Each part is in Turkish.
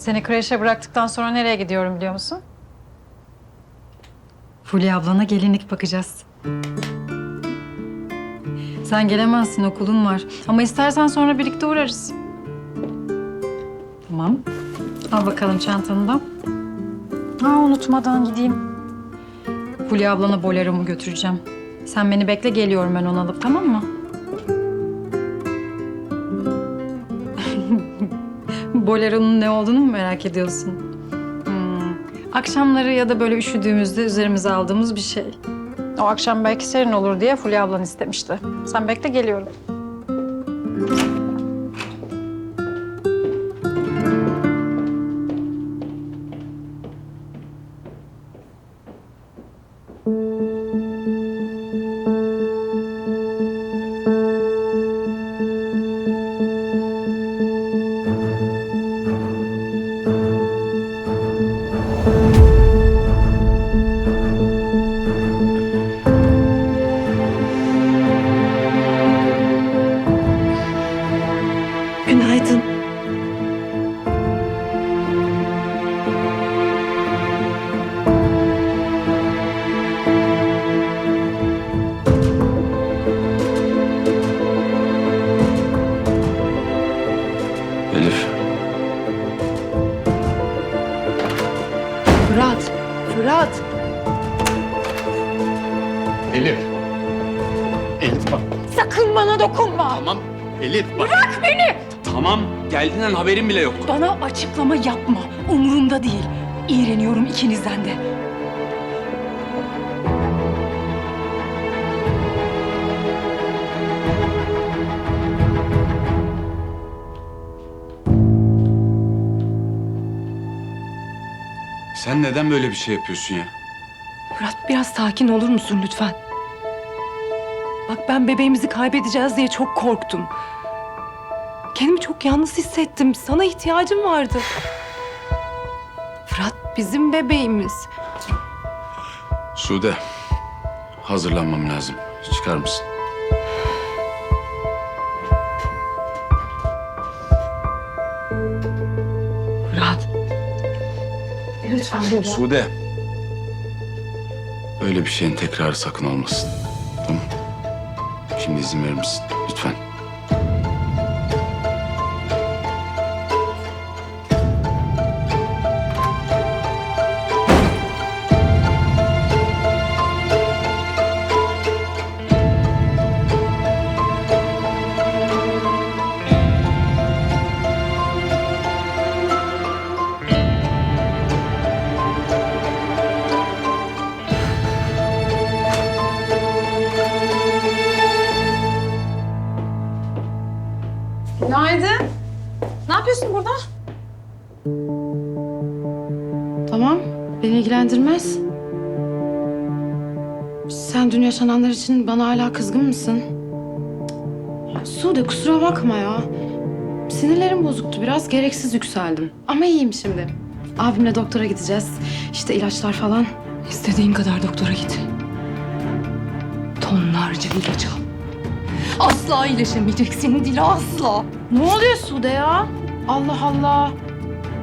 Seni kreşe bıraktıktan sonra nereye gidiyorum biliyor musun? Fulya ablana gelinlik bakacağız. Sen gelemezsin okulun var. Ama istersen sonra birlikte uğrarız. Tamam. Al bakalım çantanı da. Ha unutmadan gideyim. Fulya ablana boleromu götüreceğim. Sen beni bekle geliyorum ben onu alıp tamam mı? Bolero'nun ne olduğunu mu merak ediyorsun? Hmm. Akşamları ya da böyle üşüdüğümüzde üzerimize aldığımız bir şey. O akşam belki serin olur diye Fulya ablan istemişti. Sen bekle geliyorum. Fırat. Elif. Elif bak. Sakın bana dokunma. Tamam. Elif bak. Bırak beni. Tamam. Geldiğinden haberim bile yoktu. Bana açıklama yapma. Umurumda değil. İğreniyorum ikinizden de. Sen neden böyle bir şey yapıyorsun ya? Fırat biraz sakin olur musun lütfen? Bak ben bebeğimizi kaybedeceğiz diye çok korktum. Kendimi çok yalnız hissettim. Sana ihtiyacım vardı. Fırat bizim bebeğimiz. Sude. Hazırlanmam lazım. Çıkar mısın? Fırat. Lütfen baba. Sude. Öyle bir şeyin tekrarı sakın olmasın. Tamam Şimdi izin verir misin? Lütfen. Günaydın. Ne yapıyorsun burada? Tamam, beni ilgilendirmez. Sen dün yaşananlar için bana hala kızgın mısın? Sude kusura bakma ya. Sinirlerim bozuktu biraz, gereksiz yükseldim. Ama iyiyim şimdi. Abimle doktora gideceğiz. İşte ilaçlar falan. İstediğin kadar doktora git. Tonlarca ilaç al. Asla iyileşemeyeceksin Dila asla. Ne oluyor Sude ya? Allah Allah.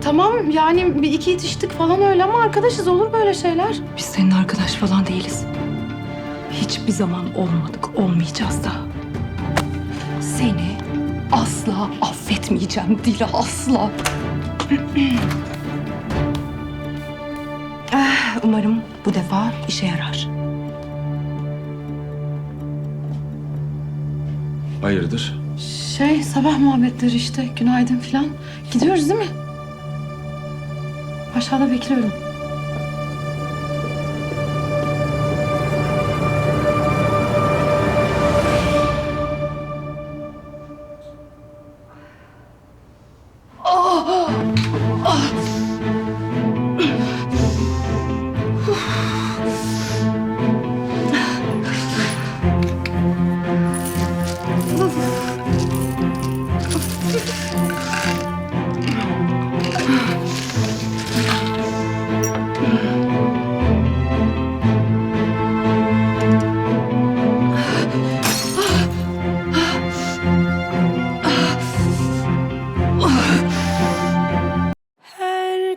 Tamam yani bir iki itiştik falan öyle ama arkadaşız olur böyle şeyler. Biz senin arkadaş falan değiliz. Hiçbir zaman olmadık, olmayacağız da. Seni asla affetmeyeceğim Dila asla. Ah, Umarım bu defa işe yarar. Hayırdır? Şey sabah muhabbetleri işte günaydın falan. Gidiyoruz değil mi? Aşağıda bekliyorum.